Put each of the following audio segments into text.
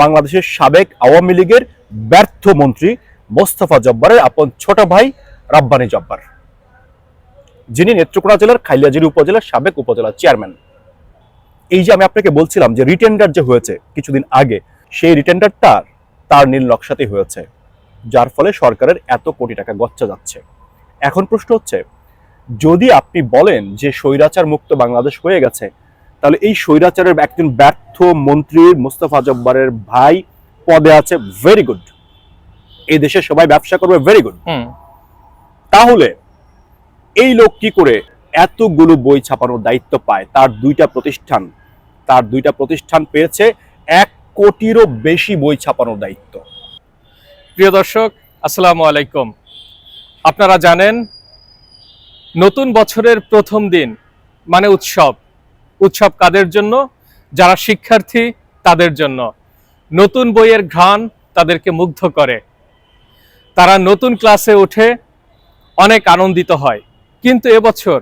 বাংলাদেশের সাবেক আওয়ামী লীগের ব্যর্থ মন্ত্রী মোস্তফা জব্বারের আপন ছোট ভাই রাব্বানি জব্বার। যিনি নেত্রকোনা জেলার খাইলিয়াজিরি উপজেলার সাবেক উপজেলা চেয়ারম্যান। এই যে আমি আপনাকে বলছিলাম যে রিটেন্ডার যে হয়েছে কিছুদিন আগে, সেই রিটেন্ডারটা তার নীল নকশাতেই হয়েছে, যার ফলে সরকারের এত কোটি টাকা গচ্চা যাচ্ছে। এখন প্রশ্ন হচ্ছে, যদি আপনি বলেন যে স্বৈরাচার মুক্ত বাংলাদেশ হয়ে গেছে তাহলে এই স্বৈরাচারের একজন ব্যর্থ মন্ত্রী মুস্তফা জব্বারের ভাই পদে আছে ভেরি গুড এই দেশে সবাই ব্যবসা করবে ভেরি গুড তাহলে এই লোক কি করে এতগুলো বই ছাপানোর দায়িত্ব পায়? তার দুইটা প্রতিষ্ঠান তার দুইটা প্রতিষ্ঠান পেয়েছে এক কোটিরও বেশি বই ছাপানোর দায়িত্ব। প্রিয় দর্শক আসসালামু আলাইকুম। আপনারা জানেন নতুন বছরের প্রথম দিন মানে উৎসব। উৎসব কাদের জন্য? যারা শিক্ষার্থী, তাদের জন্য। নতুন বইয়ের ঘ্রাণ তাদেরকে মুগ্ধ করে। তারা নতুন ক্লাসে উঠে অনেক আনন্দিত হয়। কিন্তু এবছর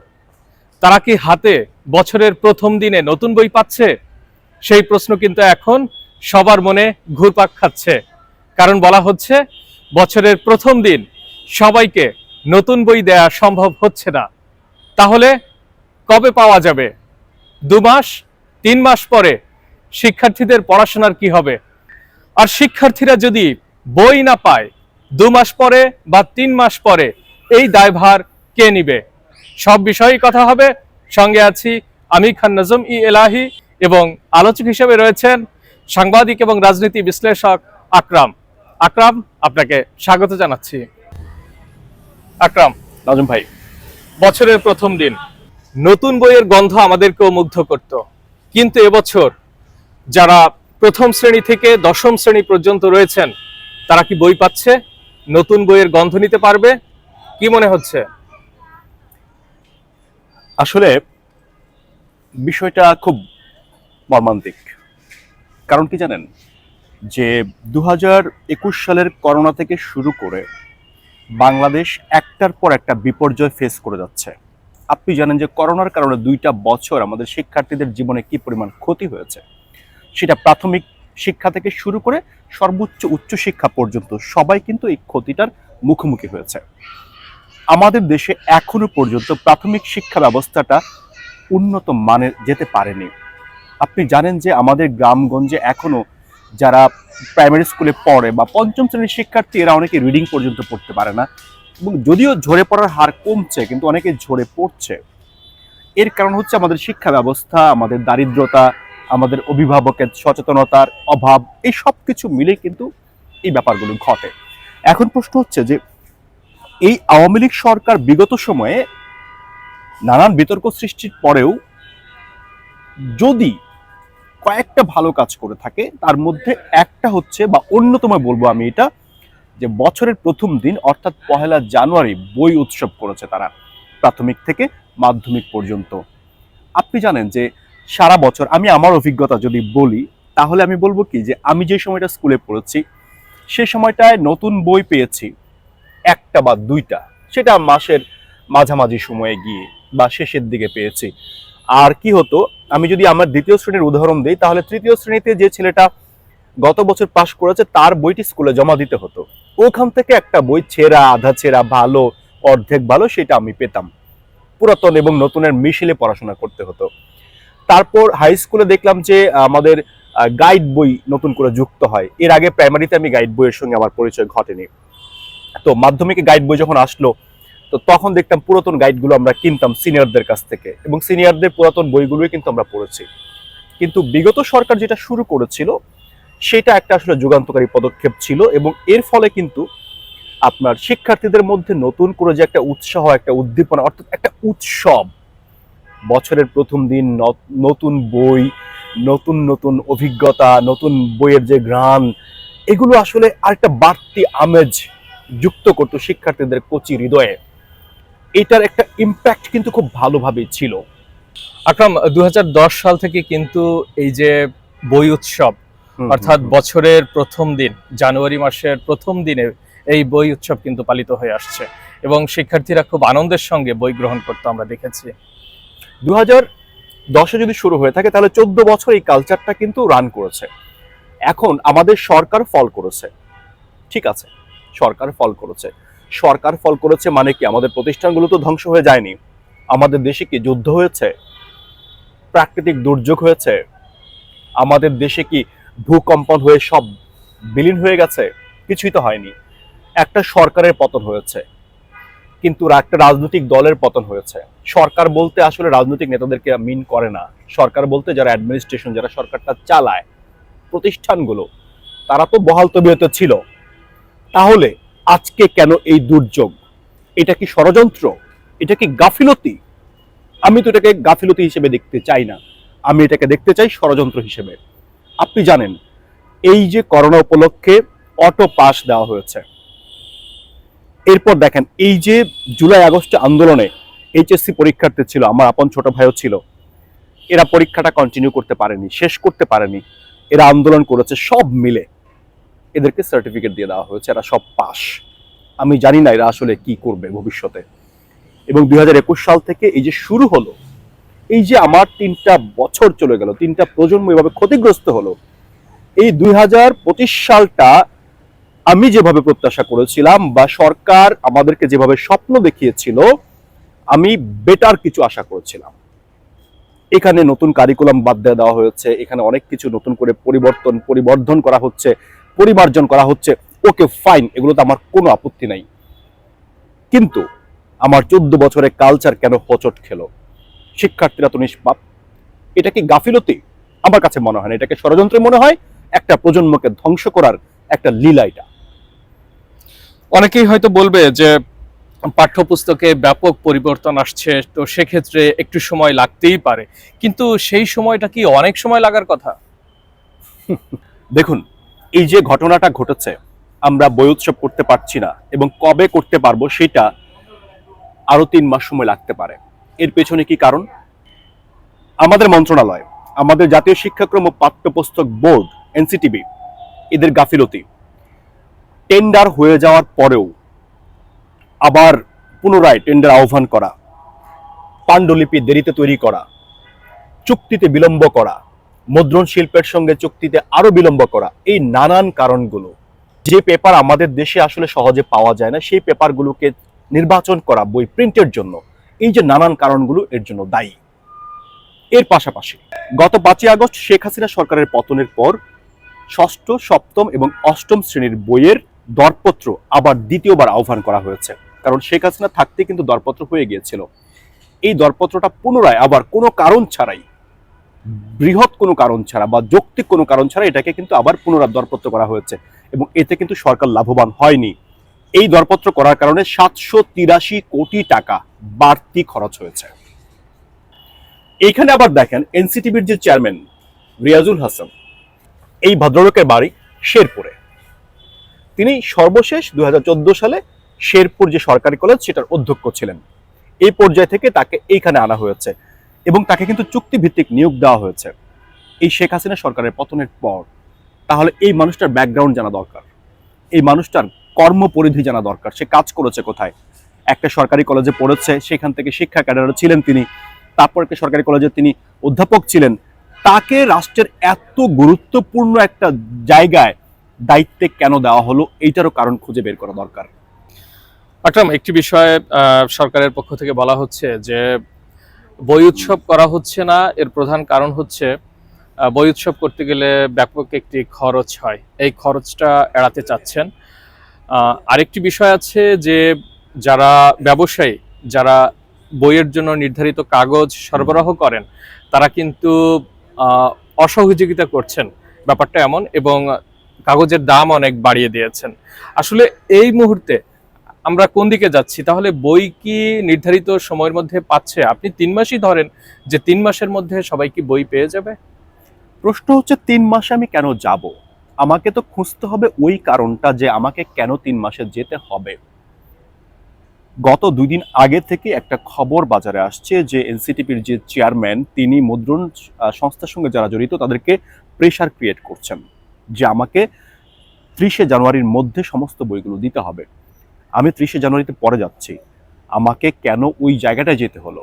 তারা কি হাতে বছরের প্রথম দিনে নতুন বই পাচ্ছে? সেই প্রশ্ন কিন্তু এখন সবার মনে ঘুরপাক খাচ্ছে। কারণ বলা হচ্ছে, বছরের প্রথম দিন সবাইকে নতুন বই দেয়া সম্ভব হচ্ছে না। তাহলে কবে পাওয়া যাবে? দু মাস, তিন মাস পরে শিক্ষার্থীদের পড়াশোনার কি হবে? আর শিক্ষার্থীরা যদি বই না পায়, দু মাস পরে বা তিন মাস পরে এই দায়ভার কে নিবে? সব বিষয়েই কথা হবে। সঙ্গে আছি আমি খান নজম ই এলাহি এবং আলোচক হিসেবে রয়েছেন সাংবাদিক এবং রাজনীতি বিশ্লেষক আকরাম। আকরাম, আপনাকে স্বাগত জানাচ্ছি। আকরাম, নাজম ভাই, বছরের প্রথম দিন নতুন বইয়ের গন্ধ আমাদেরকেও মুগ্ধ করত। কিন্তু এবছর যারা প্রথম শ্রেণি থেকে দশম শ্রেণি পর্যন্ত রয়েছেন, তারা কি বই পাচ্ছে? নতুন বইয়ের গন্ধ নিতে পারবে? কি মনে হচ্ছে? আসলে বিষয়টা খুব মর্মান্তিক। কারণ কি জানেন? যে দু সালের করোনা থেকে শুরু করে বাংলাদেশ একটার পর একটা বিপর্যয় ফেস করে যাচ্ছে। আপনি জানেন যে করোনার কারণে দুইটা বছর আমাদের শিক্ষার্থীদের জীবনে কি পরিমাণ ক্ষতি হয়েছে? সেটা প্রাথমিক শিক্ষা থেকে শুরু করে সর্বোচ্চ উচ্চ শিক্ষা পর্যন্ত সবাই কিন্তু এই ক্ষতিটার মুখোমুখি হয়েছে। আমাদের দেশে এখনও পর্যন্ত প্রাথমিক শিক্ষা ব্যবস্থাটা উন্নত মানের যেতে পারেনি। আপনি জানেন যে আমাদের গ্রামগঞ্জে এখনও যারা প্রাইমারি স্কুলে পড়ে বা পঞ্চম শ্রেণির শিক্ষার্থী এরা অনেকে রিডিং পর্যন্ত পড়তে পারে না। এবং যদিও ঝরে পড়ার হার কমছে, কিন্তু অনেকে ঝরে পড়ছে। এর কারণ হচ্ছে আমাদের শিক্ষা ব্যবস্থা, আমাদের দারিদ্রতা, আমাদের অভিভাবকের সচেতনতার অভাব, এই সব কিছু মিলে কিন্তু এই ব্যাপারগুলো ঘটে। এখন প্রশ্ন হচ্ছে যে, এই আওয়ামী লীগ সরকার বিগত সময়ে নানান বিতর্ক সৃষ্টির পরেও যদি কয়েকটা ভালো কাজ করে থাকে, তার মধ্যে একটা হচ্ছে, বা অন্যতম বলব আমি এটা যে বছরের প্রথম দিন, অর্থাৎ পহেলা জানুয়ারি, বই উৎসব করেছে তারা, প্রাথমিক থেকে মাধ্যমিক পর্যন্ত। আপনি জানেন যে সারা বছর, আমি আমার অভিজ্ঞতা যদি বলি, তাহলে আমি বলব কি যে আমি যে সময়টা স্কুলে পড়েছি, সে সময়টায় নতুন বই পেয়েছি, একটা বা দুইটা। সেটা মাসের মাঝামাঝি সময়ে গিয়ে বা শেষের দিকে পেয়েছি। আর কি হতো, আমি যদি আমার দ্বিতীয় শ্রেণির উদাহরণ দিই, তাহলে তৃতীয় শ্রেণীতে যে ছেলেটা গত বছর পাশ করেছে, তার বইটি স্কুলে জমা দিতে হতো। ওখান থেকে একটা বই, ছেঁড়া, আধা ছেঁড়া, ভালো, অর্ধেক ভালো, সেটা আমি পেতাম। পুরাতন এবং নতুনের মিশেলে পড়াশোনা করতে হতো। তারপর হাই স্কুলে দেখলাম যে, আমাদের গাইড বই নতুন করে যুক্ত হয়। এর আগে প্রাইমারিতে আমি গাইড বইয়ের সঙ্গে আমার পরিচয় ঘটেনি। তো মাধ্যমিকে গাইড বই যখন আসলো, তো তখন দেখতাম পুরাতন গাইডগুলো আমরা কিনতাম সিনিয়রদের কাছ থেকে। এবং সিনিয়রদের পুরাতন বইগুলোই কিন্তু আমরা পড়েছি। কিন্তু বিগত সরকার যেটা শুরু করেছিল সেটা একটা আসলে যুগান্তকারী পদক্ষেপ ছিল এবং এর ফলে কিন্তু আপনার শিক্ষার্থীদের মধ্যে নতুন করে যে একটা উৎসাহ, একটা উদ্দীপনা, অর্থাৎ একটা উৎসব, বছরের প্রথম দিন নতুন বই, নতুন নতুন অভিজ্ঞতা, নতুন বইয়ের যে ঘ্রাণ, এগুলো আসলে আরেকটা বাড়তি আমেজ যুক্ত করতো শিক্ষার্থীদের কচি হৃদয়ে। এটার একটা ইম্প্যাক্ট কিন্তু খুব ভালোভাবেই ছিল। আকরাম দু হাজার দশ সাল থেকে কিন্তু এই যে বই উৎসব অর্থাৎ। বছরের প্রথম দিন জানুয়ারি মাসের প্রথম দিনে এই বই উৎসব কিন্তু পালিত হয়ে আসছে। এবং শিক্ষার্থীরা খুব আনন্দের সঙ্গে বই গ্রহণ করতে আমরা দেখেছি। দু হাজার দশে যদি শুরু হয়ে থাকে তাহলে চোদ্দ বছর এই কালচারটা কিন্তু রান করেছে। এখন আমাদের সরকার ফল করেছে। ঠিক আছে সরকার ফল করেছে। সরকার ফল করেছে মানে কি? আমাদের প্রতিষ্ঠানগুলো তো ধ্বংস হয়ে যায়নি। আমাদের দেশে কি যুদ্ধ হয়েছে? প্রাকৃতিক দুর্যোগ হয়েছে? আমাদের দেশে কি ভূকম্পন হয়ে সব বিলীন হয়ে গেছে, কিছুই তো হয়নি। একটা সরকারের পতন হয়েছে, কিন্তু একটা রাজনৈতিক দলের পতন হয়েছে। সরকার বলতে আসলে রাজনৈতিক নেতাদেরকে মিন করে না। সরকার বলতে যারা অ্যাডমিনিস্ট্রেশন যারা সরকারটা চালায়, প্রতিষ্ঠানগুলো, তারা তো বহাল তবিয়তে ছিল। তাহলে আজকে কেন এই দুর্যোগ? এটা কি ষড়যন্ত্র? এটা কি গাফিলতি? আমি তো এটাকে গাফিলতি হিসেবে দেখতে চাই না। আমি এটাকে দেখতে চাই ষড়যন্ত্র হিসেবে। আপনি জানেন, এই যে করোনা উপলক্ষে অটো পাস দেওয়া হয়েছে। এরপর দেখেন, এই যে জুলাই আগস্টে আন্দোলনে এইচএসসি পরীক্ষার্থী ছিল, আমার আপন ছোট ভাইও ছিল, এরা পরীক্ষাটা কন্টিনিউ করতে পারেনি, শেষ করতে পারেনি, এরা আন্দোলন করেছে সব মিলে। এদেরকে সার্টিফিকেট দিয়ে দেওয়া হয়েছে, এরা সব পাস আমি জানি না এরা আসলে কি করবে ভবিষ্যতে। এবং দুই হাজার একুশ সাল থেকে এই যে শুরু হলো এই যে আমার তিনটা বছর চলে গেল, তিনটা প্রজন্ম এভাবে ক্ষতিগ্রস্ত হলো, এই দুই হাজার পঁচিশ সালটা আমি যেভাবে প্রত্যাশা করেছিলাম বা সরকার আমাদেরকে যেভাবে স্বপ্ন দেখিয়েছিল, আমি বেটার কিছু আশা করেছিলাম। এখানে নতুন কারিকুলাম বাদ দিয়ে দেওয়া হয়েছে, এখানে অনেক কিছু নতুন করে পরিবর্তন, পরিবর্ধন করা হচ্ছে, পরিমার্জন করা হচ্ছে ওকে ফাইন এগুলোতে আমার কোনো আপত্তি নাই। কিন্তু আমার চোদ্দ বছরের কালচার কেন হচট খেলো? শিক্ষার্থীরা তো নিষ্পাপ। এটা কি গাফিলতি? আমার কাছে মনে হয় না। এটাকে ষড়যন্ত্র মনে হয় একটা প্রজন্মকে ধ্বংস করার একটা লীলা এটা। অনেকেই হয়তো বলবে যে পাঠ্যপুস্তকে ব্যাপক পরিবর্তন আসছে তো সেক্ষেত্রে একটু সময় লাগতেই পারে। কিন্তু সেই সময়টা কি অনেক সময় লাগার কথা? দেখুন এই যে ঘটনাটা ঘটেছে আমরা বই উৎসব করতে পারছি না এবং কবে করতে পারব সেটা আরও তিন মাস সময় লাগতে পারে। এর পেছনে কি কারণ? আমাদের মন্ত্রণালয়, আমাদের জাতীয় শিক্ষাক্রম ও পাঠ্যপুস্তক বোর্ড, এনসিটিবি, এদের গাফিলতি। টেন্ডার হয়ে যাওয়ার পরেও আবার পুনরায় টেন্ডার আহ্বান করা, পাণ্ডুলিপি দেরিতে তৈরি করা, চুক্তিতে বিলম্ব করা, মুদ্রণ শিল্পের সঙ্গে চুক্তিতে আরও বিলম্ব করা, এই নানান কারণগুলো, যে পেপার আমাদের দেশে আসলে সহজে পাওয়া যায় না, সেই পেপারগুলোকে নির্বাচন করা, বই প্রিন্টের জন্য। এই যে নানান কারণগুলো এর জন্য দায়ী। এর পাশাপাশি গত পাঁচই আগস্ট শেখ হাসিনা সরকারের পতনের পর ষষ্ঠ, সপ্তম এবং অষ্টম শ্রেণির বইয়ের দরপত্র আবার দ্বিতীয়বার আহ্বান করা হয়েছে। কারণ শেখ হাসিনা থাকতে কিন্তু দরপত্র হয়ে গিয়েছিল। এই দরপত্রটা পুনরায় আবার কোনো কারণ ছাড়াই, বৃহৎ কোনো কারণ ছাড়া বা যৌক্তিক কোনো কারণ ছাড়া এটাকে কিন্তু আবার পুনরায় দরপত্র করা হয়েছে এবং এতে কিন্তু সরকার লাভবান হয়নি। এই দরপত্র করার কারণে সাতশো তিরাশি কোটি টাকা বাড়তি খরচ হয়েছে। এইখানে আবার দেখেন এনসিটিভির যে চেয়ারম্যান রিয়াজুল হাসান, এই ভদ্রলোকের বাড়ি শেরপুরে। তিনি সর্বশেষ দু হাজার চোদ্দ সালে শেরপুর যে সরকারি কলেজ সেটার অধ্যক্ষ ছিলেন। এই পর্যায় থেকে তাকে এইখানে আনা হয়েছে এবং তাকে কিন্তু চুক্তিভিত্তিক নিয়োগ দেওয়া হয়েছে। এই শেখ হাসিনা সরকারের পতনের পর। তাহলে এই মানুষটার ব্যাকগ্রাউন্ড জানা দরকার। এই মানুষটার কর্মপরিধি জানা দরকার। সে কাজ করেছে কোথায়? একটা সরকারি কলেজে পড়েছে, সেখান থেকে শিক্ষা ক্যাডারে ছিলেন তিনি। তারপর একটা সরকারি কলেজে তিনি অধ্যাপক ছিলেন। তাকে রাষ্ট্রের এত গুরুত্বপূর্ণ একটা জায়গায় দায়িত্বে কেন দেওয়া হলো, এইটারও কারণ খুঁজে বের করা দরকার। আকরাম, একটি বিষয়ে সরকারের পক্ষ থেকে বলা হচ্ছে যে, বই উৎসব করা হচ্ছে না। এর প্রধান কারণ হচ্ছে বই উৎসব করতে গেলে ব্যাপক একটি খরচ হয়। এই খরচটা এড়াতে চাচ্ছেন। আরেকটি বিষয় আছে যে যারা ব্যবসায়ী, যারা বইয়ের জন্য নির্ধারিত কাগজ সরবরাহ করেন, তারা কিন্তু অসহযোগিতা করছেন। ব্যাপারটা এমন এবং কাগজের দাম অনেক বাড়িয়ে দিয়েছেন। আসলে এই মুহূর্তে আমরা কোন দিকে যাচ্ছি? তাহলে বই কি নির্ধারিত সময়ের মধ্যে পাচ্ছে? আপনি তিন মাসই ধরেন, যে তিন মাসের মধ্যে সবাই কি বই পেয়ে যাবে? প্রশ্ন হচ্ছে, তিন মাসে আমি কেন যাব? আমাকে তো খুঁজতে হবে ওই কারণটা যে আমাকে কেন তিন মাসে যেতে হবে। গত দুই দিন আগে থেকে একটা খবর বাজারে আসছে যে এনসিটিপির যে চেয়ারম্যান, তিনি মুদ্রণ সংস্থার সঙ্গে যারা জড়িত, তাদেরকে প্রেশার ক্রিয়েট করছেন যে আমাকে ত্রিশে জানুয়ারির মধ্যে সমস্ত বইগুলো দিতে হবে। আমি ত্রিশে জানুয়ারিতে পরে যাচ্ছি। আমাকে কেন ওই জায়গাটায় যেতে হলো?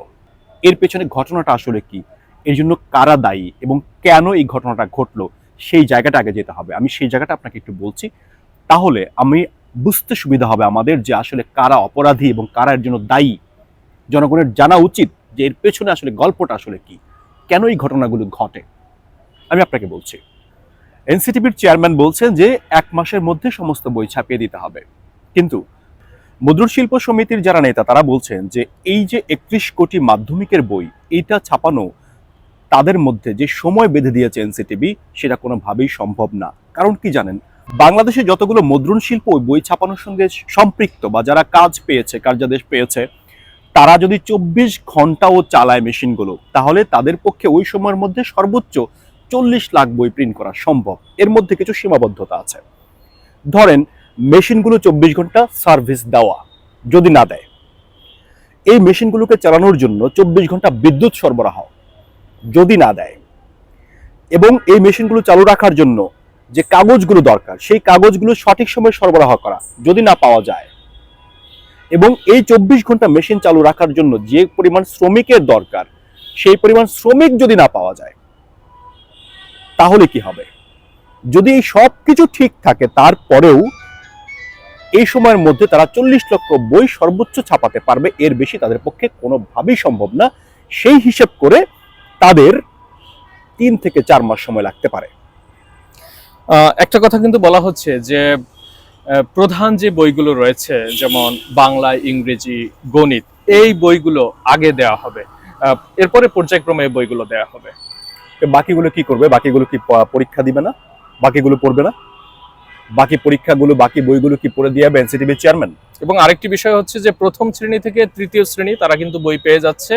এর পেছনে ঘটনাটা আসলে কি? এর জন্য কারা দায়ী? এবং কেন এই ঘটনাটা ঘটলো? সেই জায়গাটা আগে যেতে হবে। আমি সেই জায়গাটা আপনাকে একটু বলছি। তাহলে আমি বুঝতে সুবিধা হবে আমাদের যে আসলে কারা অপরাধী এবং কারা এর জন্য দায়ী। জনগণের জানা উচিত যে এর পেছনে আসলে গল্পটা আসলে কি। কেন এই ঘটনাগুলো ঘটে? আমি আপনাকে বলছি। এনসিটিভির চেয়ারম্যান বলছেন যে এক মাসের মধ্যে সমস্ত বই ছাপিয়ে দিতে হবে। কিন্তু মুদ্রণ শিল্প সমিতির যারা নেতা, তারা বলছেন যে এই যে একত্রিশ কোটি মাধ্যমিকের বই, এইটা ছাপানো তাদের মধ্যে যে সময় বেঁধে দিয়েছে এনসিটিভি, সেটা কোনোভাবেই সম্ভব না। কারণ কি জানেন? বাংলাদেশে যতগুলো মুদ্রণ শিল্প ওই বই ছাপানোর সঙ্গে সম্পৃক্ত বা যারা কাজ পেয়েছে, কার্যাদেশ পেয়েছে, তারা যদি চব্বিশ ঘন্টাও চালায় মেশিনগুলো, তাহলে তাদের পক্ষে ওই সময়ের মধ্যে সর্বোচ্চ চল্লিশ লাখ বই প্রিন্ট করা সম্ভব। এর মধ্যে কিছু সীমাবদ্ধতা আছে। ধরেন, মেশিনগুলো চব্বিশ ঘণ্টা সার্ভিস দেওয়া, যদি না দেয়। এই মেশিনগুলোকে চালানোর জন্য চব্বিশ ঘণ্টা বিদ্যুৎ সরবরাহ যদি না দেয়। এবং এই মেশিনগুলো চালু রাখার জন্য যে কাগজগুলো দরকার, সেই কাগজগুলো সঠিক সময়ে সরবরাহ করা, যদি না পাওয়া যায়। এবং এই চব্বিশ ঘণ্টা মেশিন চালু রাখার জন্য যে পরিমাণ শ্রমিকের দরকার, সেই পরিমাণ শ্রমিক যদি না পাওয়া যায়, তাহলে কি হবে? যদি এই সব কিছু ঠিক থাকে, তারপরেও এই সময়ের মধ্যে তারা চল্লিশ লক্ষ বই সর্বোচ্চ ছাপাতে পারবে, এর বেশি তাদের পক্ষে কোনোভাবেই সম্ভব না। সেই হিসেব করে তাদের তিন থেকে চার মাস সময় লাগতে পারে। একটা কথা কিন্তু বলা হচ্ছে যে প্রধান যে বইগুলো রয়েছে যেমন বাংলা ইংরেজি গণিত এই বইগুলো আগে দেওয়া হবে। এরপরে পর্যায়ক্রমে এই বইগুলো দেওয়া হবে। বাকিগুলো কি করবে? বাকিগুলো কি পরীক্ষা দিবে না? বাকিগুলো পড়বে না? বাকি পরীক্ষাগুলো বাকি বইগুলো কি পড়ে দিয়ে যাবে এনসিটিভি চেয়ারম্যান? এবং আরেকটি বিষয় হচ্ছে যে প্রথম শ্রেণি থেকে তৃতীয় শ্রেণি তারা কিন্তু বই পেয়ে যাচ্ছে।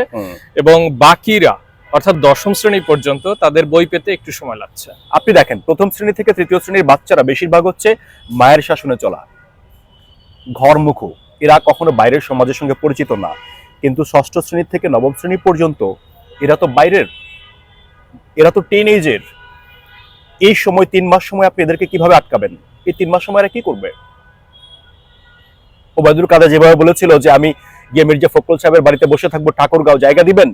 এবং বাকিরা অর্থাৎ দশম শ্রেণি পর্যন্ত তাদের বই পেতে একটু সময় লাগছে। আপনি দেখেন, প্রথম শ্রেণি থেকে তৃতীয় শ্রেণির বাচ্চারা বেশিরভাগ হচ্ছে মায়ের শাসনে চলা। ঘরমুখো, এরা কখনো বাইরের সমাজের সঙ্গে পরিচিত না। কিন্তু ষষ্ঠ শ্রেণি থেকে নবম শ্রেণি পর্যন্ত এরা তো বাইরের, এরা তো টেন এজের এই সময়, তিন মাস সময় আপনি এদেরকে কীভাবে আটকাবেন? এই তিন মাস সময় এরা কি করবে? ওবায়দুল কাদা যেভাবে বলেছিল যে, আমি গিয়ে মির্জা ফখরুল সাহেবের বাড়িতে বসে থাকব, ঠাকুরগাঁও জায়গা দিবেন?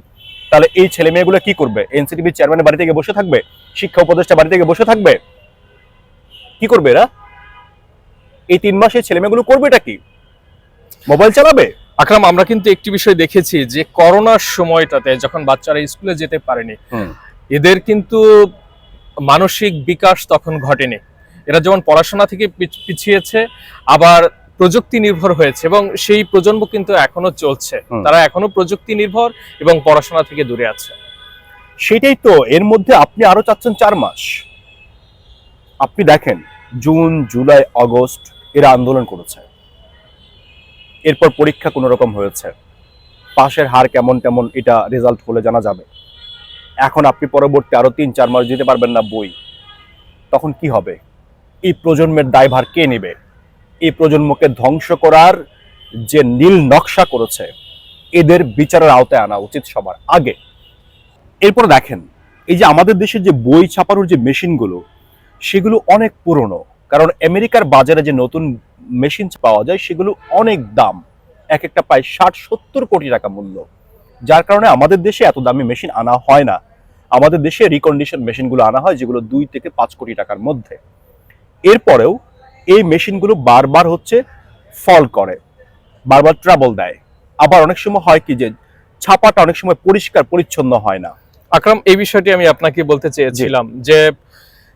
তাহলে এই ছেলে মেয়েগুলো কি করবে? এনসিটিভি চেয়ারম্যানের বাড়ি থেকে বসে থাকবে? শিক্ষা উপদেষ্টা বাড়ি থেকে বসে থাকবে? কি করবে এরা? এই তিন মাসে ছেলে মেয়েগুলো করবেটা কি? মোবাইল চালাবে? আকরাম আমরা কিন্তু একটি বিষয় দেখেছি যে করোনার সময়টাতে যখন বাচ্চারা স্কুলে যেতে পারেনি এদের কিন্তু মানসিক বিকাশ তখন ঘটেনি। এরা যেমন পড়াশোনা থেকে পিছ- পিছিয়েছে আবার প্রযুক্তি নির্ভর হয়েছে এবং সেই প্রজন্ম কিন্তু এখনও চলছে। তারা এখনও প্রযুক্তি নির্ভর এবং পড়াশোনা থেকে দূরে আছে। সেটাই তো এর মধ্যে আপনি আরও চাচ্ছেন চার মাস। আপনি দেখেন জুন জুলাই আগস্ট এরা আন্দোলন করেছে। এরপর পরীক্ষা কোনো রকম হয়েছে। পাশের হার কেমন কেমন এটা রেজাল্ট হলে জানা যাবে। এখন আপনি পরবর্তী আরও তিন চার মাস দিতে পারবেন না বই। তখন কি হবে? এই প্রজন্মের দায়ভার কে নেবে? এই প্রজন্মকে ধ্বংস করার যে নীল নকশা করেছে, এদের বিচারের আওতায় আনা উচিত সবার আগে। এরপর দেখেন, এই যে আমাদের দেশের যে বই ছাপানোর যে মেশিনগুলো, সেগুলো অনেক পুরনো। কারণ আমেরিকার বাজারে যে নতুন মেশিন পাওয়া যায়, সেগুলো অনেক দাম। এক একটা প্রায় ষাট, সত্তর কোটি টাকা মূল্য। যার কারণে আমাদের দেশে এত দামি মেশিন আনা হয় না। আমাদের দেশে রিকন্ডিশন মেশিনগুলো আনা হয়, যেগুলো দুই থেকে পাঁচ কোটি টাকার মধ্যে। এরপরেও এই মেশিনগুলো বারবার হচ্ছে ফল করে বারবার ট্রাবল দেয়। আবার অনেক সময় হয় কি যে ছাপাটা অনেক সময় পরিষ্কার পরিচ্ছন্ন হয় না। আকরাম এই বিষয়টি আমি আপনাকে বলতে চেয়েছিলাম যে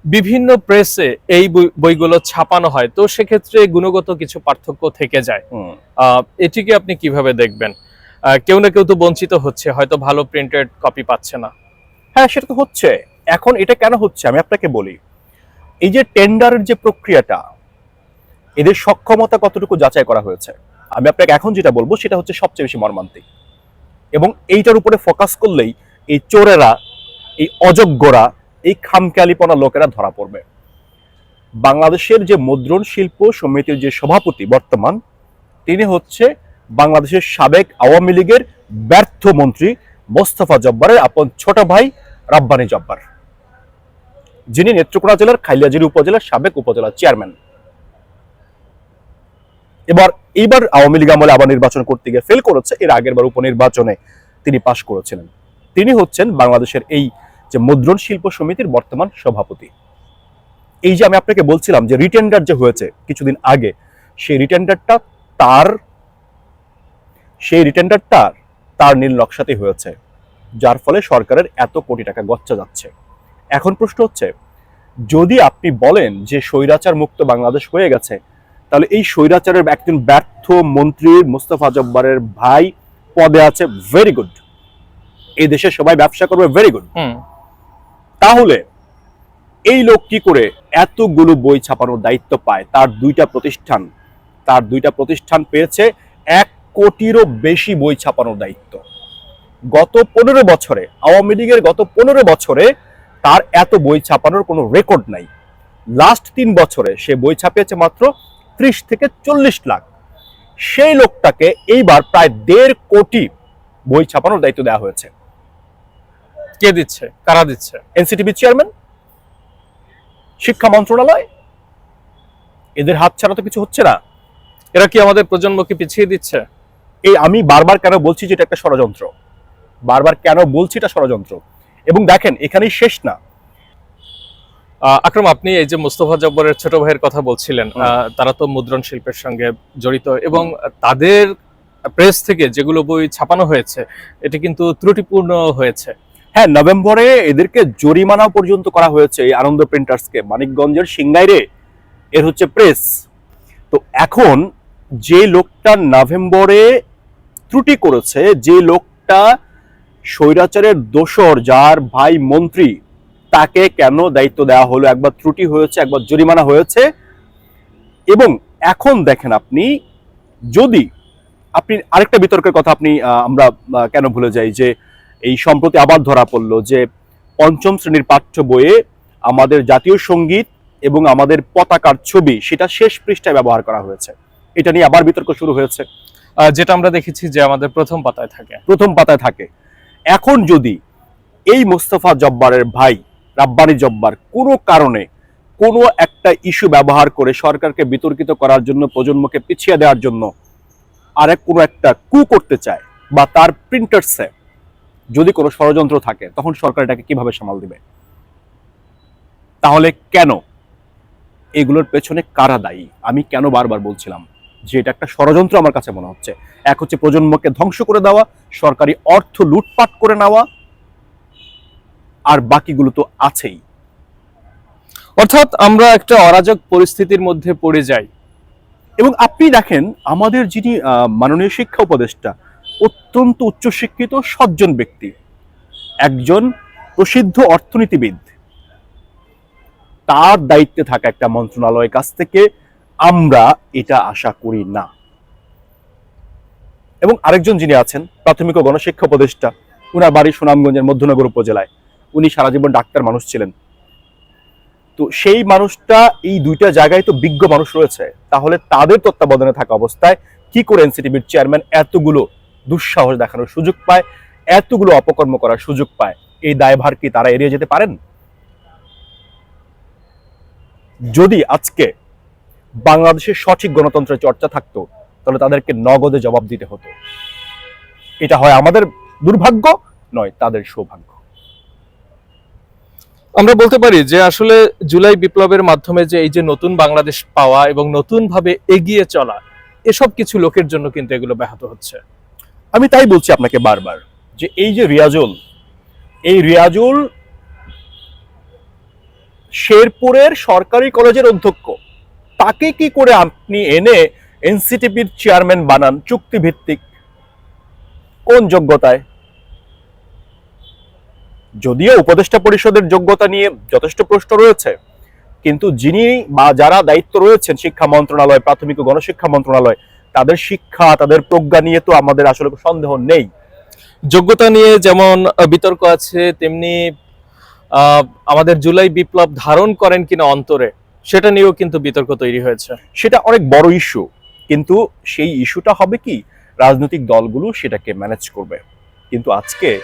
বিভিন্ন প্রেসে এই বই- বইগুলো ছাপানো হয় তো সেক্ষেত্রে গুণগত কিছু পার্থক্য থেকে যায়। আহ, এটিকে আপনি কীভাবে দেখবেন? আহ, কেউ না কেউ তো বঞ্চিত হচ্ছে হয়তো ভালো প্রিন্টেড কপি পাচ্ছে না। হ্যাঁ সেটা তো হচ্ছে। এখন এটা কেন হচ্ছে? আমি আপনাকে বলি। এই যে টেন্ডারের যে প্রক্রিয়াটা এদের সক্ষমতা কতটুকু যাচাই করা হয়েছে? আমি আপনাকে এখন যেটা বলব, সেটা হচ্ছে সবচেয়ে বেশি মর্মান্তিক। এবং এইটার উপরে ফোকাস করলেই এই চোরেরা, এই অযোগ্যরা, এই খামখেয়ালিপনা লোকেরা ধরা পড়বে। বাংলাদেশের যে মুদ্রণ শিল্প সমিতির যে সভাপতি বর্তমান, তিনি হচ্ছে বাংলাদেশের সাবেক আওয়ামী লীগের ব্যর্থ মন্ত্রী মোস্তফা জব্বারের আপন ছোট ভাই রাব্বানি জব্বার। যিনি নেত্রকোনা জেলার খাইলিয়াজিরি উপজেলার সাবেক উপজেলার চেয়ারম্যান এবার এইবার আওয়ামী লীগ আমলে আবার নির্বাচন করতে গিয়ে ফেল করেছে, এর আগের বার উপনির্বাচনে তিনি পাশ করেছিলেন। তিনি হচ্ছেন বাংলাদেশের এই যে মুদ্রণ শিল্প সমিতির বর্তমান সভাপতি। এই যে আমি আপনাকে বলছিলাম যে রিটেন্ডার যে হয়েছে কিছুদিন আগে, সেই রিটেন্ডারটা তার, সেই রিটেন্ডারটা তার নীল নকশাতে হয়েছে, যার ফলে সরকারের এত কোটি টাকা গচ্চা যাচ্ছে। এখন প্রশ্ন হচ্ছে, যদি আপনি বলেন যে স্বৈরাচার মুক্ত বাংলাদেশ হয়ে গেছে তাহলে এই স্বৈরাচারের একজন ব্যর্থ মন্ত্রী মোস্তফা জব্বারের ভাই পদে আছে ভেরি গুড এই দেশে সবাই ব্যবসা করবে ভেরি গুড তাহলে এই লোক কি করে এতগুলো বই ছাপানোর দায়িত্ব পায়? তার দুইটা প্রতিষ্ঠান তার দুইটা প্রতিষ্ঠান পেয়েছে এক কোটিরও বেশি বই ছাপানোর দায়িত্ব। গত পনেরো বছরে আওয়ামী লীগের গত পনেরো বছরে তার এত বই ছাপানোর কোনো রেকর্ড নাই। লাস্ট তিন বছরে সে বই ছাপিয়েছে মাত্র ত্রিশ থেকে চল্লিশ লাখ। সেই লোকটাকে এইবার প্রায় দেড় কোটি বই ছাপানোর দায়িত্ব দেওয়া হয়েছে। কে দিচ্ছে? কারা দিচ্ছে? এনসিটিভি চেয়ারম্যান শিক্ষা মন্ত্রণালয়? এদের হাত ছাড়া তো কিছু হচ্ছে না। এরা কি আমাদের প্রজন্মকে পিছিয়ে দিচ্ছে? এই আমি বারবার কেন বলছি যে এটা একটা ষড়যন্ত্র? বারবার কেন বলছি এটা ষড়যন্ত্র? এবং দেখেন এখানেই শেষ না। আকরাম আপনি এই যে মুস্তফা জব্বরের ছোট ভাইয়ের কথা বলছিলেন তারা তো মুদ্রণ শিল্পের সঙ্গে জড়িত এবং তাদের প্রেস থেকে যেগুলো বই ছাপানো হয়েছে এটি কিন্তু ত্রুটিপূর্ণ হয়েছে। হ্যাঁ নভেম্বরে এদেরকে জরিমানা পর্যন্ত করা হয়েছে এই আনন্দ প্রিন্টার্সকে মানিকগঞ্জের সিংগাইরে এর হচ্ছে প্রেস তো এখন যে লোকটা নভেম্বরে ত্রুটি করেছে যে লোকটা স্বৈরাচারের দোসর যার ভাই মন্ত্রী তাকে কেন দায়িত্ব দেওয়া হলো? একবার ত্রুটি হয়েছে একবার জরিমানা হয়েছে। এবং এখন দেখেন আপনি যদি আপনি আরেকটা বিতর্কের কথা আপনি আমরা কেন ভুলে যাই যে এই সম্প্রতি আবার ধরা পড়ল যে পঞ্চম শ্রেণির পাঠ্য বইয়ে আমাদের জাতীয় সংগীত এবং আমাদের পতাকার ছবি সেটা শেষ পৃষ্ঠায় ব্যবহার করা হয়েছে। এটা নিয়ে আবার বিতর্ক শুরু হয়েছে। যেটা আমরা দেখেছি যে আমাদের প্রথম পাতায় থাকে। প্রথম পাতায় থাকে। এখন যদি এই মোস্তফা জব্বারের ভাই রাব্বানি জব্বার। কোনো কারণে কোনো একটা ইস্যু ব্যবহার করে সরকারকে বিতর্কিত করার জন্য, প্রজন্মকে পিছিয়ে দেওয়ার জন্য আরেক কোনো একটা কু করতে চায় বা তার প্রিন্টার্সে যদি কোনো ষড়যন্ত্র থাকে, তখন সরকার এটাকে কীভাবে সামাল দিবে? তাহলে কেন এগুলোর পেছনে কারা দায়ী? আমি কেন বারবার বলছিলাম যে এটা একটা ষড়যন্ত্র আমার কাছে মনে হচ্ছে। এক হচ্ছে প্রজন্মকে ধ্বংস করে দেওয়া, সরকারি অর্থ লুটপাট করে নেওয়া আর বাকিগুলো তো আছেই। অর্থাৎ আমরা একটা অরাজক পরিস্থিতির মধ্যে পড়ে যাই। এবং আপনি দেখেন, আমাদের যিনি মাননীয় শিক্ষা উপদেষ্টা, অত্যন্ত উচ্চশিক্ষিত সজ্জন ব্যক্তি। একজন প্রসিদ্ধ অর্থনীতিবিদ। তার দায়িত্বে থাকা একটা মন্ত্রণালয়ের কাছ থেকে আমরা এটা আশা করি না। এবং আরেকজন যিনি আছেন, প্রাথমিক ও গণশিক্ষা উপদেষ্টা, উনার বাড়ি সুনামগঞ্জের মধ্যনগর উপজেলায়। উনি সারা জীবন ডাক্তার মানুষ ছিলেন। তো সেই মানুষটা এই দুইটা জায়গায় তো বিজ্ঞ মানুষ রয়েছে। তাহলে তাদের তত্ত্বাবধানে থাকা অবস্থায় কি করে এনসিটিভির চেয়ারম্যান এতগুলো দুঃসাহস দেখানোর সুযোগ পায়, এতগুলো অপকর্ম করার সুযোগ পায়, এই দায়ভার কি তারা এড়িয়ে যেতে পারেন? যদি আজকে বাংলাদেশের সঠিক গণতন্ত্রের চর্চা থাকতো, তাহলে তাদেরকে নগদে জবাব দিতে হতো। এটা হয় আমাদের দুর্ভাগ্য, নয় তাদের সৌভাগ্য। আমরা বলতে পারি যে আসলে জুলাই বিপ্লবের মাধ্যমে যে এই যে নতুন বাংলাদেশ পাওয়া এবং নতুন ভাবে এগিয়ে চলা, এসব কিছু লোকের জন্য কিন্তু এগুলো ব্যাহত হচ্ছে। আমি তাই বলছি আপনাকে বারবার যে এই যে রিয়াজুল, এই রিয়াজুল শেরপুরের সরকারি কলেজের অধ্যক্ষ, তাকে কি করে আপনি এনে এনসিটিপির চেয়ারম্যান বানান চুক্তিভিত্তিক? কোন যোগ্যতায়? যদিও উপদেষ্টা পরিষদের যোগ্যতা নিয়ে যথেষ্ট প্রশ্ন রয়েছে কিন্তু যিনি বা যারা দায়িত্ব রয়েছেন শিক্ষা মন্ত্রণালয় প্রাথমিক ও গণশিক্ষা মন্ত্রণালয় তাদের শিক্ষা তাদের প্রজ্ঞা নিয়ে তো আমাদের আসলে সন্দেহ নেই। যোগ্যতা নিয়ে যেমন বিতর্ক আছে তেমনি আহ, আমাদের জুলাই বিপ্লব ধারণ করেন কিনা অন্তরে সেটা নিয়েও কিন্তু বিতর্ক তৈরি হয়েছে। সেটা অনেক বড় ইস্যু কিন্তু সেই ইস্যুটা হবে কি? রাজনৈতিক দলগুলো সেটাকে ম্যানেজ করবে। কিন্তু আজকে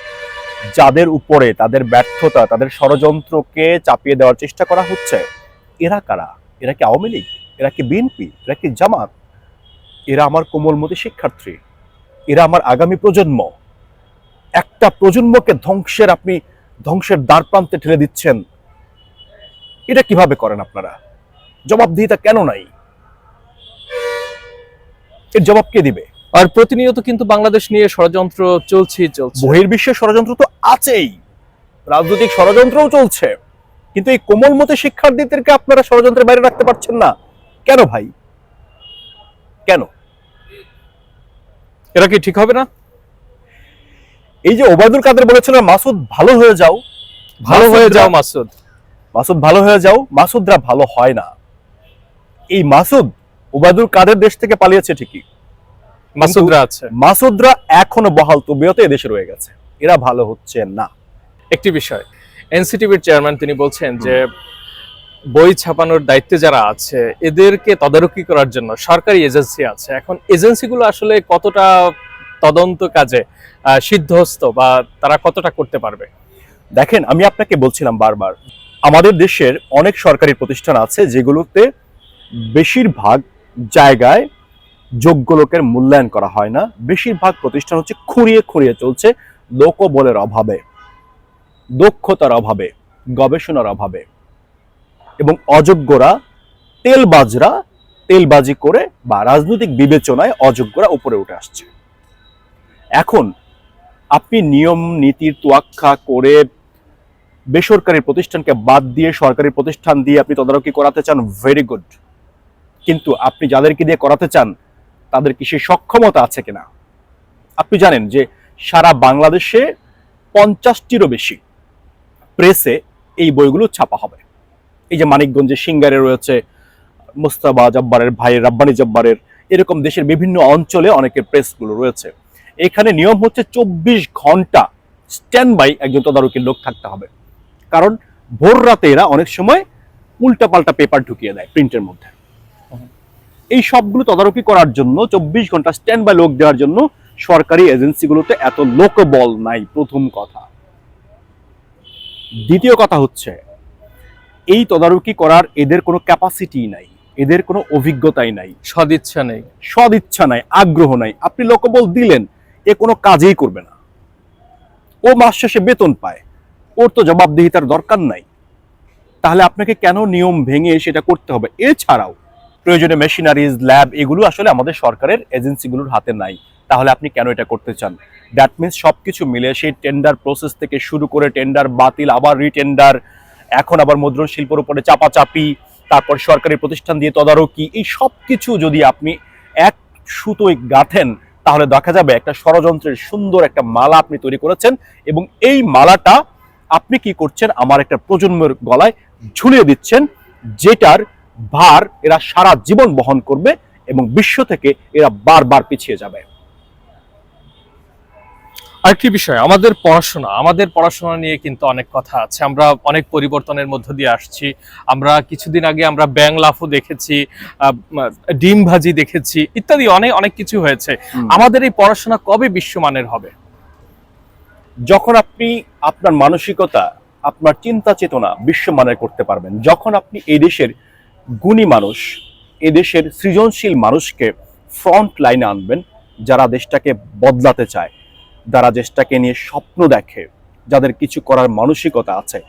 যাদের উপরে তাদের ব্যর্থতা, তাদের ষড়যন্ত্রকে চাপিয়ে দেওয়ার চেষ্টা করা হচ্ছে, এরা কারা? এরা কি আওয়ামী লীগ? এরা কি বিএনপি? এরা কি জামাত? এরা আমার কোমলমতি শিক্ষার্থী। এরা আমার আগামী প্রজন্ম। একটা প্রজন্মকে ধ্বংসের আপনি ধ্বংসের দ্বার প্রান্তে ঠেলে দিচ্ছেন। এটা কীভাবে করেন আপনারা? জবাবদিহিতা কেন নাই? এর জবাব কে দিবে? আর প্রতিনিয়ত কিন্তু বাংলাদেশ নিয়ে ষড়যন্ত্র চলছেই চলছে। বহির্বিশ্বের ষড়যন্ত্র তো আছেই। রাজনৈতিক ষড়যন্ত্রও চলছে। কিন্তু এই কোমল মতে শিক্ষার্থীদেরকে আপনারা ষড়যন্ত্রের বাইরে রাখতে পারছেন না। কেন ভাই? কেন? এটা কি ঠিক হবে না? এই যে ওবায়দুল কাদের বলেছিলেন মাসুদ ভালো হয়ে যাও ভালো হয়ে যাও মাসুদ। মাসুদ ভালো হয়ে যাও মাসুদরা ভালো হয় না। এই মাসুদ ওবায়দুল কাদের দেশ থেকে পালিয়েছে ঠিকই। মাসুদরা আছে। মাসুদরা এখনও বহাল তবিয়তে এদেশে রয়ে গেছে। এরা ভালো হচ্ছে না। একটি বিষয় এনসিটিভির চেয়ারম্যান তিনি বলছেন যে বই ছাপানোর দায়িত্বে যারা আছে এদেরকে তদারকি করার জন্য সরকারি এজেন্সি আছে। এখন এজেন্সিগুলো আসলে কতটা তদন্ত কাজে আহ, সিদ্ধহস্ত বা তারা কতটা করতে পারবে? দেখেন আমি আপনাকে বলছিলাম বারবার আমাদের দেশের অনেক সরকারি প্রতিষ্ঠান আছে যেগুলোতে বেশিরভাগ জায়গায় যোগ্য লোকের মূল্যায়ন করা হয় না। বেশিরভাগ প্রতিষ্ঠান হচ্ছে খুঁড়িয়ে খুঁড়িয়ে চলছে লোকবলের অভাবে, দক্ষতার অভাবে, গবেষণার অভাবে। এবং অযোগ্যরা, তেলবাজরা তেলবাজি করে বা রাজনৈতিক বিবেচনায় অযোগ্যরা উপরে উঠে আসছে। এখন আপনি নিয়ম নীতির তোয়াক্কা করে বেসরকারি প্রতিষ্ঠানকে বাদ দিয়ে সরকারি প্রতিষ্ঠান দিয়ে আপনি তদারকি করাতে চান ভেরি গুড কিন্তু আপনি যাদেরকে দিয়ে করাতে চান তাদের কি সেই সক্ষমতা আছে কিনা? আপনি জানেন যে সারা বাংলাদেশে পঞ্চাশটিরও বেশি প্রেসে এই বইগুলো ছাপা হবে। এই যে মানিকগঞ্জে সিঙ্গারে রয়েছে মুস্তাবা জব্বারের ভাই, রাব্বানি জব্বারের, এরকম দেশের বিভিন্ন অঞ্চলে অনেকের প্রেসগুলো রয়েছে। এখানে নিয়ম হচ্ছে চব্বিশ ঘণ্টা স্ট্যান্ড বাই একজন তদারকির লোক থাকতে হবে। কারণ ভোর রাতে এরা অনেক সময় উল্টাপাল্টা পেপার ঢুকিয়ে দেয় প্রিন্টের মধ্যে। এই সবগুলো তদারকি করার জন্য চব্বিশ ঘণ্টা স্ট্যান্ড বাই লোক দেওয়ার জন্য সরকারি এজেন্সিগুলোতে এত লোকবল নাই প্রথম কথা। দ্বিতীয় কথা হচ্ছে এই তদারকি করার এদের কোনো ক্যাপাসিটি নাই এদের কোনো অভিজ্ঞতাই নাই। সদিচ্ছা নেই। সদ ইচ্ছা নাই আগ্রহ নাই। আপনি লোকবল দিলেন এ কোনো কাজেই করবে না। ও মাস শেষে বেতন পায় ওর তো জবাবদিহিতার দরকার নাই। তাহলে আপনাকে কেন নিয়ম ভেঙে সেটা করতে হবে? এছাড়াও প্রয়োজনে মেশিনারিজ ল্যাব এগুলো আসলে আমাদের সরকারের এজেন্সিগুলোর হাতে নাই। তাহলে আপনি কেন এটা করতে চান? দ্যাট মিনস সব কিছু মিলে সেই টেন্ডার প্রসেস থেকে শুরু করে টেন্ডার বাতিল, আবার রিটেন্ডার এখন আবার মুদ্রণ শিল্পের উপরে চাপাচাপি, তারপর সরকারি প্রতিষ্ঠান দিয়ে তদারকি, এই সব কিছু যদি আপনি এক সুতোয় গাঁথেন, তাহলে দেখা যাবে একটা ষড়যন্ত্রের সুন্দর একটা মালা আপনি তৈরি করেছেন এবং এই মালাটা আপনি কি করছেন? আমার একটা প্রজন্মের গলায় ঝুলিয়ে দিচ্ছেন, যেটার ভার এরা সারা জীবন বহন করবে এবং বিশ্ব থেকে এরা বারবার পিছিয়ে যাবে। আরেকটি বিষয় আমাদের পড়াশোনা আমাদের পড়াশোনা নিয়ে কিন্তু অনেক কথা আছে। আমরা অনেক পরিবর্তনের মধ্য দিয়ে আসছি। আমরা কিছুদিন আগে আমরা ব্যাং লাফও দেখেছি ডিম ভাজি দেখেছি ইত্যাদি অনেক অনেক কিছু হয়েছে। আমাদের এই পড়াশোনা কবে বিশ্বমানের হবে? যখন আপনি আপনার মানসিকতা আপনার চিন্তা চেতনা বিশ্বমানের করতে পারবেন যখন আপনি এই দেশের গুণী মানুষ এই দেশের সৃজনশীল মানুষকে ফ্রন্ট লাইনে আনবেন, যারা দেশটাকে বদলাতে চায়, যারা দেশটাকে নিয়ে স্বপ্ন দেখে, যাদের কিছু করার মানসিকতা আছে।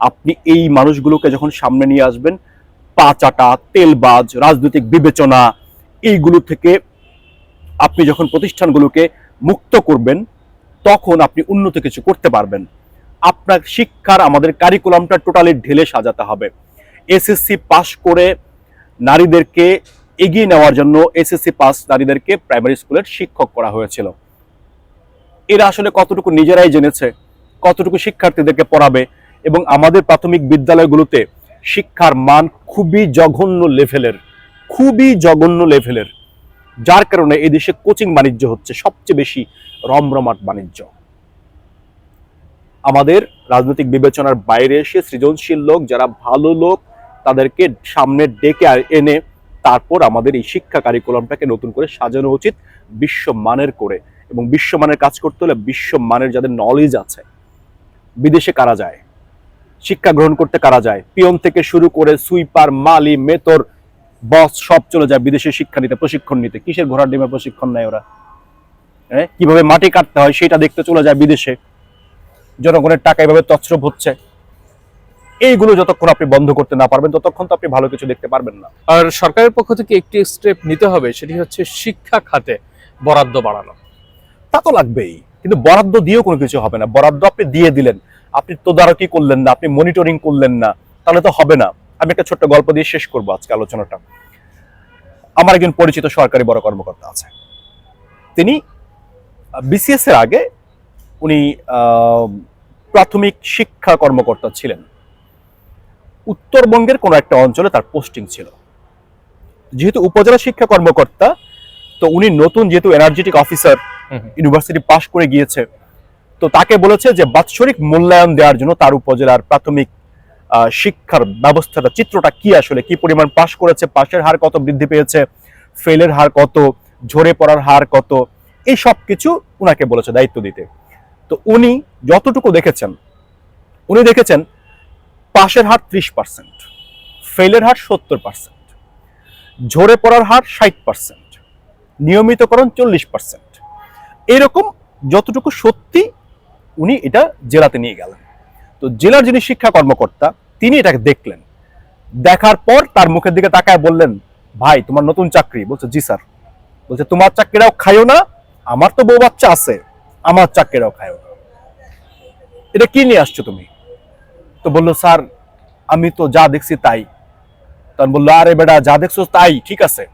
আপনি এই মানুষগুলোকে যখন সামনে নিয়ে আসবেন, পা চাটা, তেলবাজ, রাজনৈতিক বিবেচনা, এইগুলো থেকে আপনি যখন প্রতিষ্ঠানগুলোকে মুক্ত করবেন, তখন আপনি উন্নত কিছু করতে পারবেন। আপনার শিক্ষার আমাদের কারিকুলামটা টোটালি ঢেলে সাজাতে হবে। এসএসসি পাশ করে নারীদেরকে এগিয়ে নেওয়ার জন্য এসএসসি পাস নারীদেরকে প্রাইমারি স্কুলের শিক্ষক করা হয়েছিল। এরা আসলে কতটুকু নিজেরাই জেনেছে, কতটুকু শিক্ষার্থীদেরকে পড়াবে এবং আমাদের প্রাথমিক বিদ্যালয়গুলোতে শিক্ষার মান খুবই জঘন্য লেভেলের, খুবই জঘন্য লেভেলের, যার কারণে এই দেশে কোচিং বাণিজ্য হচ্ছে সবচেয়ে বেশি রমরমাট বাণিজ্য। আমাদের রাজনৈতিক বিবেচনার বাইরে এসে সৃজনশীল লোক, যারা ভালো লোক তাদেরকে সামনে ডেকে এনে তারপর আমাদের এই শিক্ষা কারিকুলামটাকে নতুন করে সাজানো উচিত বিশ্বমানের করে। এবং বিশ্বমানের কাজ করতে হলে বিশ্বমানের যাদের নলেজ আছে, বিদেশে কারা যায়, শিক্ষা গ্রহণ করতে কারা যায়, পিয়ন থেকে শুরু করে সুইপার, মালি, মেতর, বস সব চলে যায় বিদেশে শিক্ষা নিতে, প্রশিক্ষণ নিতে। কিসের ঘোড়ার ডিমের প্রশিক্ষণ নেয় ওরা? হ্যাঁ? কীভাবে মাটি কাটতে হয় সেটা দেখতে চলে যায় বিদেশে। জনগণের টাকা এভাবে তছরূপ হচ্ছে। এইগুলো যতক্ষণ আপনি বন্ধ করতে না পারবেন ততক্ষণ তো আপনি ভালো কিছু দেখতে পারবেন না। আর সরকারের পক্ষ থেকে একটি স্টেপ নিতে হবে সেটি হচ্ছে শিক্ষা খাতে বরাদ্দ বাড়ানো। তা তো লাগবেই কিন্তু বরাদ্দ দিয়েও কোনো কিছু হবে না। বরাদ্দ আপনি দিয়ে দিলেন আপনি তদারকি করলেন না আপনি মনিটরিং করলেন না তাহলে তো হবে না। আমি একটা ছোট্ট গল্প দিয়ে শেষ করব আজকে আলোচনাটা। আমার একজন পরিচিত সরকারি বড় কর্মকর্তা আছে। তিনি বিসিএস এর আগে উনি আহ, প্রাথমিক শিক্ষা কর্মকর্তা ছিলেন। উত্তরবঙ্গের কোনো একটা অঞ্চলে তার পোস্টিং ছিল যেহেতু উপজেলা শিক্ষা কর্মকর্তা তো উনি নতুন যেহেতু এনার্জেটিক অফিসার। ইউনিভার্সিটি পাশ করে গিয়েছে তো তাকে বলেছে যে বাৎসরিক মূল্যায়ন দেওয়ার জন্য তার উপজেলার প্রাথমিক শিক্ষার ব্যবস্থাটা চিত্রটা কি আসলে কি পরিমাণ পাশ করেছে পাশের হার কত বৃদ্ধি পেয়েছে ফেলের হার কত ঝরে পড়ার হার কত এই সব কিছু উনাকে বলেছে দায়িত্ব দিতে তো উনি যতটুকু দেখেছেন উনি দেখেছেন পাশের হার ত্রিশ পার্সেন্ট ফেলের হার সত্তর পার্সেন্ট, ঝরে পড়ার হার ষাট পার্সেন্ট, নিয়মিতকরণ চল্লিশ পার্সেন্ট। এরকম যতটুকু সত্যি উনি এটা জেলাতে নিয়ে গেলেন। তো জেলার যিনি শিক্ষা কর্মকর্তা, তিনি এটাকে দেখলেন। দেখার পর তার মুখের দিকে তাকায় বললেন, ভাই, তোমার নতুন চাকরি? বলছে, জি, স্যার। বলছে, তোমার চাকরিটাও খাইও না, আমার তো বউ বাচ্চা আছে, আমার চাকরিটাও খাইও না। এটা কি নিয়ে আসছো তুমি? তো বলল, স্যার, আমি তো যা দেখছি তাই। তখন বলল, আরে বেটা, যা দেখছ তাই, ঠিক আছে।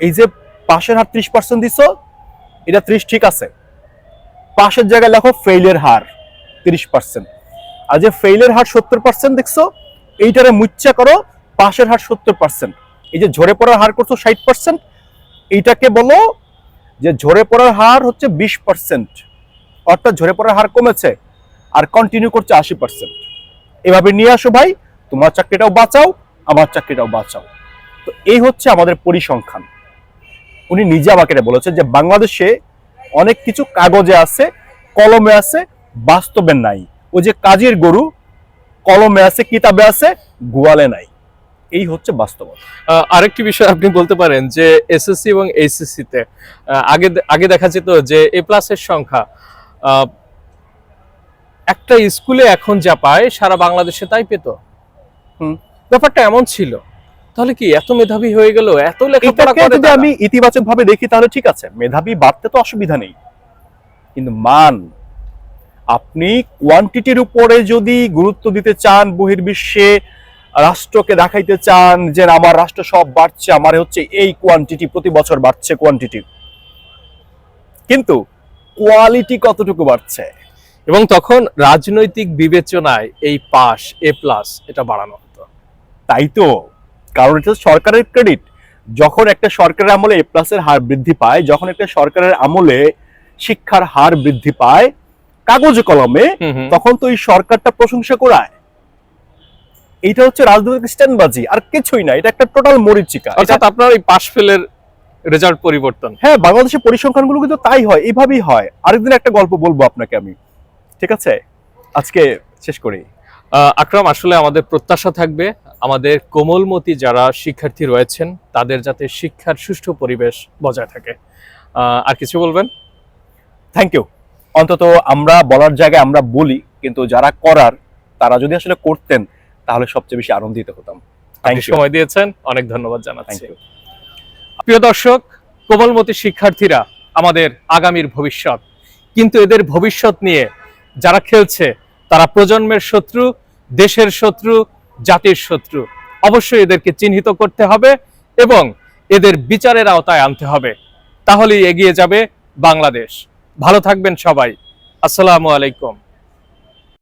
এই যে পাশের হার ত্রিশ পার্সেন্ট দিছ, এটা ত্রিশ ঠিক আছে। পাশের জায়গায় লেখো ফেইলের হার তিরিশ পার্সেন্ট আর যে ফেইলের হার সত্তর পার্সেন্ট দেখছ, এইটারে মুচ্চা করো, পাশের হার সত্তর পার্সেন্ট এই যে ঝরে পড়ার হার করছ ষাট পার্সেন্ট এইটাকে বলো যে ঝরে পড়ার হার হচ্ছে বিশ পার্সেন্ট অর্থাৎ ঝরে পড়ার হার কমেছে। আর কন্টিনিউ করছে আশি পার্সেন্ট এভাবে নিয়ে আসো ভাই, তোমার চাকরিটাও বাঁচাও, আমার চাকরিটাও বাঁচাও। তো এই হচ্ছে আমাদের পরিসংখ্যান। উনি নিজে আমাকে এটা বলেছেন যে, বাংলাদেশে অনেক কিছু কাগজে আছে, কলমে আছে, বাস্তবে নাই। ওই যে কাজের গরু, কলমে আছে, কিতাবে আছে, গোয়ালে নাই। এই হচ্ছে বাস্তবতা। আরেকটি বিষয় আপনি বলতে পারেন যে, এসএসসি এবং এইচএসসি তে আগে আগে দেখা যেত যে এ প্লাসের সংখ্যা একটা স্কুলে এখন যা পায় সারা বাংলাদেশে তাই পেত। হুম। ব্যাপারটা এমন ছিল। তাহলে কি এত মেধাবী হয়ে গেল? এত লেখাপড়া করে যদি আমি ইতিবাচক ভাবে দেখি তাহলে ঠিক আছে মেধাবী বাড়তে তো অসুবিধা নেই। কিন্তু মান আপনি কোয়ান্টিটির উপরে যদি গুরুত্ব দিতে চান বহির্বিশ্বে রাষ্ট্রকে দেখাইতে চান যে আমার রাষ্ট্র সব বাড়ছে আমার হচ্ছে এই কোয়ান্টিটি প্রতি বছর বাড়ছে কোয়ান্টিটি কিন্তু কোয়ালিটি কতটুকু বাড়ছে? এবং তখন রাজনৈতিক বিবেচনায় এই পাস এ প্লাস এটা বাড়ানো হতো। তাই তো। কারণ এটা সরকারের ক্রেডিট যখন একটা সরকারের আমলে এ প্লাসের হার বৃদ্ধি পায় যখন একটা সরকারের আমলে শিক্ষার হার বৃদ্ধি পায় কাগজ কলমে। তখন তো এই সরকারটা প্রশংসা করায়। এটা হচ্ছে রাজনৈতিক স্ট্যান্ডবাজি আর কিছুই না এটা একটা টোটাল মরিচিকা। অর্থাৎ আপনার এই পাস ফেলের রেজাল্ট পরিবর্তন। হ্যাঁ বাংলাদেশের পরিসংখ্যানগুলো কিন্তু তাই হয় এইভাবেই হয়। আরেকদিন একটা গল্প বলব আপনাকে আমি। ঠিক আছে? আজকে শেষ করি। আকরাম আসলে আমাদের প্রত্যাশা থাকবে আমাদের কোমলমতি যারা শিক্ষার্থী রয়েছেন তাদের যাতে শিক্ষার সুষ্ঠু পরিবেশ বজায় থাকে। আর কিছু বলবেন? থ্যাংক ইউ অন্তত আমরা বলার জায়গায় আমরা বলি কিন্তু যারা করার তারা যদি আসলে করতেন তাহলে সবচেয়ে বেশি আনন্দিত হতাম। সময় দিয়েছেন অনেক ধন্যবাদ থ্যাংক জানাচ্ছি ইউ প্রিয় দর্শক কোমলমতি শিক্ষার্থীরা আমাদের আগামীর ভবিষ্যৎ কিন্তু এদের ভবিষ্যৎ নিয়ে যারা খেলছে, তারা প্রজন্মের শত্রু, দেশের শত্রু, জাতির শত্রু। অবশ্যই এদেরকে চিহ্নিত করতে হবে এবং এদের বিচারের আওতায় আনতে হবে। তাহলেই এগিয়ে যাবে বাংলাদেশ। ভালো থাকবেন সবাই। আসসালামু আলাইকুম।